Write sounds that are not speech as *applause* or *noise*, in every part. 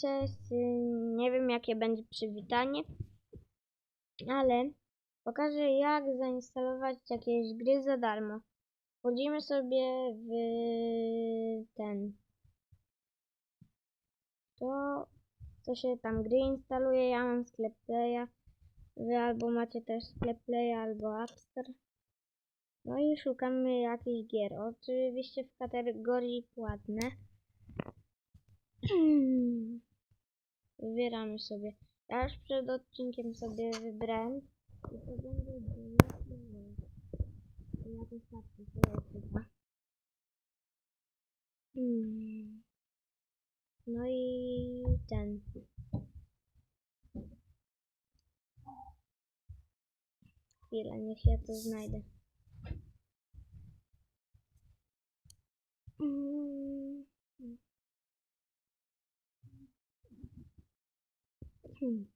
Cześć, y, nie wiem jakie będzie przywitanie, ale pokażę jak zainstalować jakieś gry za darmo. Wchodzimy sobie w ten. To, co się tam gry instaluje, ja mam sklep Playa. Wy albo macie też sklep Playa, albo App Store. No i szukamy jakichś gier. Oczywiście w kategorii płatne. *clears throat* Wybieramy sobie. Ja już przed odcinkiem sobie wybrałem. I to będzie to. Hmm. No i ten. Chwilę, niech ja to znajdę. Hmm.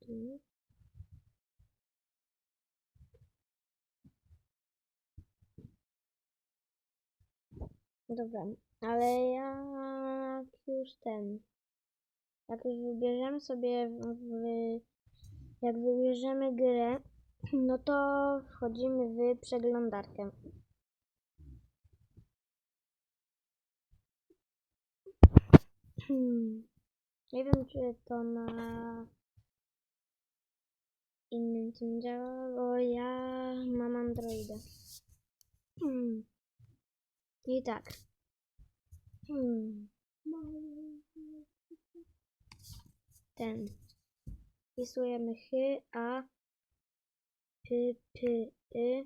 Tu. Dobra, ale jak już ten, jak już wybierzemy sobie w, jak wybierzemy grę, no to wchodzimy w przeglądarkę. Hmm. Nie wiem, czy to na innym tym działa, bo ja mam Androida. Hmm. I tak. Hmm. Ten. Wpisujemy chy, a, p, p, y,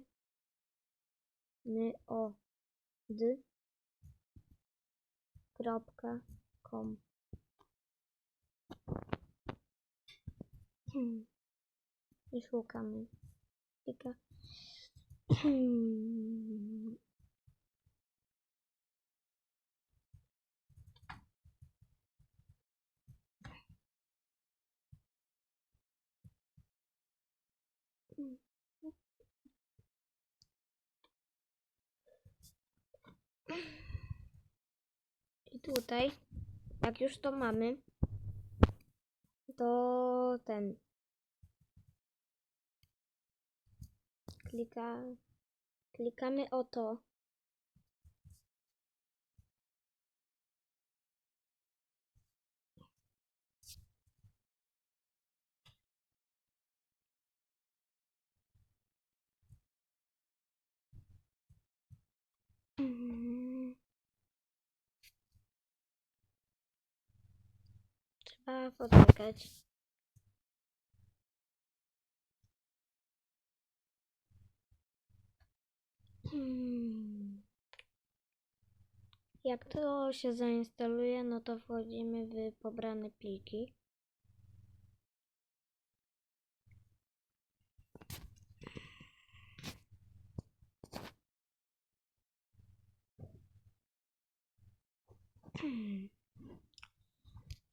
my, o, d, kropka, com. Hmm. I szukamy. Klika. Hmm. I tutaj, jak już to mamy, to ten. Klika, klikamy o to. Trzeba poczekać. Hmm. Jak to się zainstaluje, no to wchodzimy w pobrane pliki.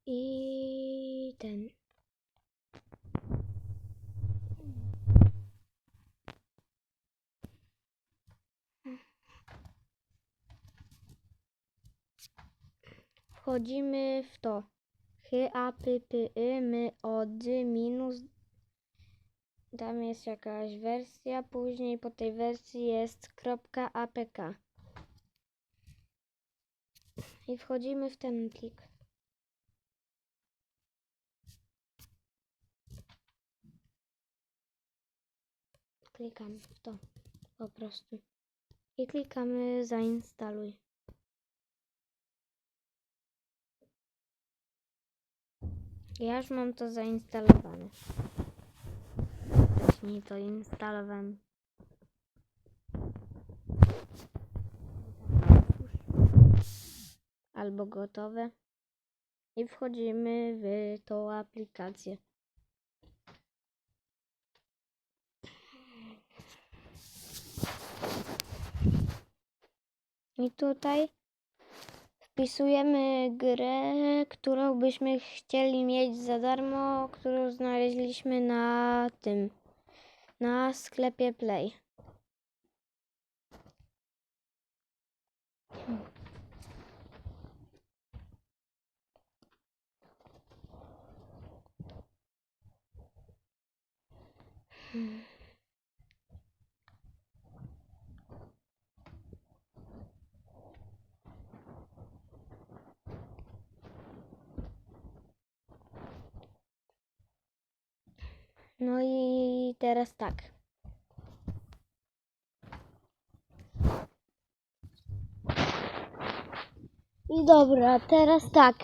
I ten. Wchodzimy w to. Hy, a, py, py, y, my, o, dy, minus. Tam jest jakaś wersja, później po tej wersji jest kropka .apk. I wchodzimy w ten plik. Klikamy w to po prostu. I klikamy zainstaluj. Ja już mam to zainstalowane. Wcześniej to instalowałem. Albo gotowe. I wchodzimy w tą aplikację. I tutaj wpisujemy grę, którą byśmy chcieli mieć za darmo, którą znaleźliśmy na tym, na sklepie Play. Hmm. No i teraz tak. I dobra, teraz tak.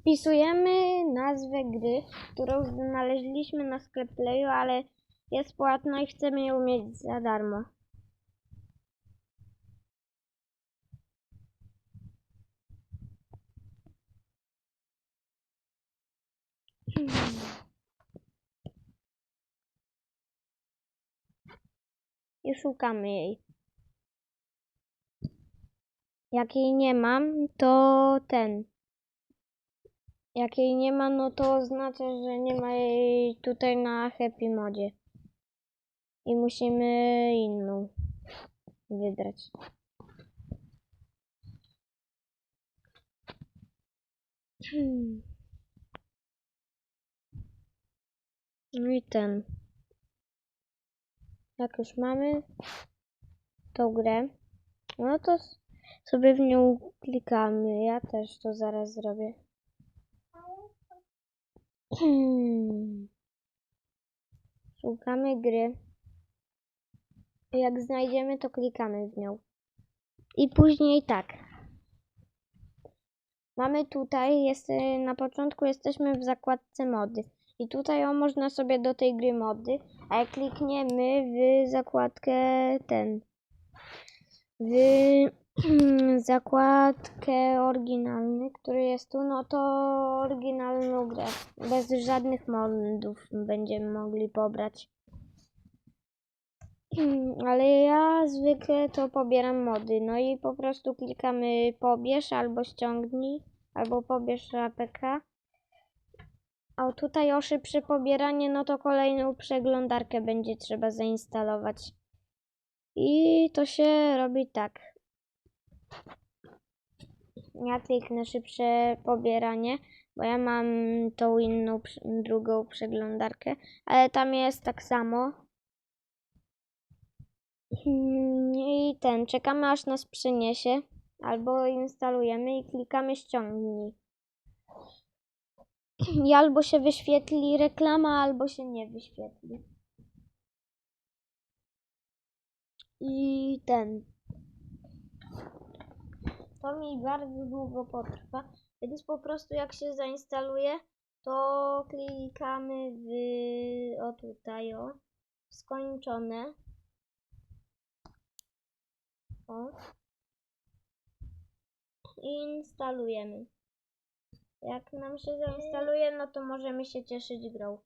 Wpisujemy nazwę gry, którą znaleźliśmy na sklep Playu, ale jest płatna i chcemy ją mieć za darmo. I szukamy jej. Jak jej nie mam, to ten. Jak jej nie ma, no to oznacza, że nie ma jej tutaj na Happy Modzie. I musimy inną wybrać. Hmm. No i ten. Jak już mamy tą grę, no to sobie w nią klikamy. Ja też to zaraz zrobię. *clears throat* Szukamy gry. Jak znajdziemy, to klikamy w nią. I później tak. Mamy tutaj, jest, na początku jesteśmy w zakładce mody. I tutaj o, można sobie do tej gry mody, a jak klikniemy w zakładkę ten, w *clears throat* zakładkę oryginalny, który jest tu, no to oryginalną grę. Bez żadnych modów będziemy mogli pobrać. *clears throat* Ale ja zwykle to pobieram mody. No i po prostu klikamy pobierz albo ściągnij, albo pobierz APK. A tutaj o szybsze pobieranie, no to kolejną przeglądarkę będzie trzeba zainstalować. I to się robi tak. Ja kliknę szybsze pobieranie, bo ja mam tą inną, drugą przeglądarkę, ale tam jest tak samo. Hmm, I ten, czekamy aż nas przyniesie, albo instalujemy i klikamy ściągnij. I albo się wyświetli reklama, albo się nie wyświetli. I ten. To mi bardzo długo potrwa, więc po prostu jak się zainstaluje, to klikamy w o tutaj o skończone. O. I instalujemy. Jak nam się zainstaluje, no to możemy się cieszyć grą.